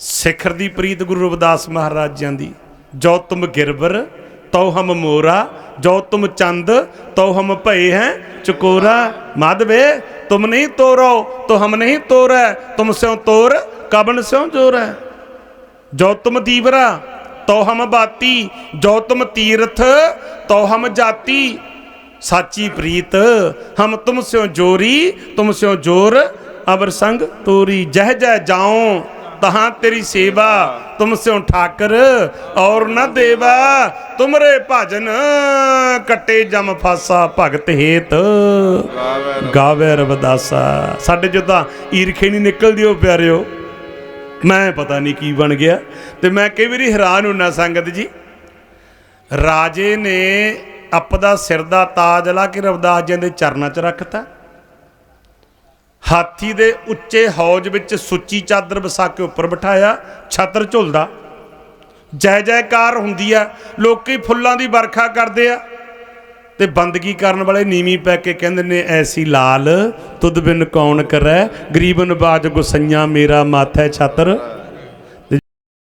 ਸਿਖਰ ਦੀ ਪ੍ਰੀਤ ਗੁਰੂ ਰਵਿਦਾਸ ਮਹਾਰਾਜਾਂ ਦੀ, ਜੋ ਤੁਮ ਗਿਰਵਰ, ਤਉ ਹਮ ਮੋਰਾ, ਜੋ ਤੁਮ ਚੰਦ, ਤਉ ਹਮ ਭਏ ਹੈ, ਚਕੋਰਾ, ਮਾਧਵੇ, ਤੁਮ ਨਹੀਂ ਤੋਰੋ, ਤੋ ਹਮ ਨਹੀਂ ਤੋਰੈ, ਤੁਮ ਸਿਓ ਤੋਰ, ਕਬਨ ਸਿਓ ਜੋਰੈ। ਜੋ ਤੁਮ ਦੀਵਰਾ ਤੋ ਹਮ ਬਾਤੀ, ਜੋ ਤੁਮ ਤੀਰਥ ਤੋ ਹਮ ਜਾਤੀ। ਸਾਚੀ ਪ੍ਰੀਤ, ਹਮ ਤੁਮ ਸਿਓ ਜੋਰੀ, ਤੁਮ ਸਿਓ ਜੋਰ ਅਬਰ ਸੰਗ ਤੋਰੀ, ਜਹ ਜਹ ਜਾਉ। ਤਹਾਂ ਤੇਰੀ ਸੇਵਾ, ਤੁਮ ਸਿਓ ਠਾਕਰ ਔਰ ਨ ਦੇਵਾ। ਤੁਮਰੇ ਭਜਨ ਕਟੇ ਜਮ ਫਾਸਾ, ਭਗਤ ਹੇਤ। ਗਾਵੇ ਰਵਦਾਸਾ। ਸਾਡੇ ਜੋ ਤਾਂ ਈਰਖੇ ਨਹੀਂ ਨਿਕਲਦੀ ਉਹ ਪਿਆਰਿਓ। ਮੈਂ ਪਤਾ ਨਹੀਂ ਕੀ ਬਣ ਗਿਆ ਤੇ ਮੈਂ ਕਈ ਵਾਰੀ ਹੈਰਾਨ ਹੁੰਨਾ ਸੰਗਤ ਜੀ। ਰਾਜੇ ਨੇ ਆਪਦਾ ਸਿਰ ਦਾ ਤਾਜ ਲਾ ਕੇ ਰਵਦਾਸ ਜੀ ਦੇ ਚਰਨਾਂ 'ਚ ਰੱਖਤਾ। ਹਾਥੀ ਦੇ ਉੱਚੇ ਹੌਜ ਵਿੱਚ ਸੁੱਚੀ ਚਾਦਰ ਵਸਾ ਕੇ ਉੱਪਰ ਬਿਠਾਇਆ, ਛਤਰ ਝੁਲਦਾ। ਜੈ ਜੈਕਾਰ ਹੁੰਦੀ ਆ ਲੋਕੀ ਫੁੱਲਾਂ ਦੀ ਵਰਖਾ ਕਰਦੇ ਆ ਤੇ ਬੰਦਗੀ ਕਰਨ ਵਾਲੇ ਨੀਵੀਂ ਪੈ ਕੇ ਕਹਿੰਦੇ ਨੇ, ਐਸੀ ਲਾਲ, ਤੁਧ ਬਿਨ ਕੌਣ ਕਰੈ ਗਰੀਬਨ ਬਾਜ਼ ਗੁਸਈਆਂ, ਮੇਰਾ ਮਾਥੈ ਛਤਰ।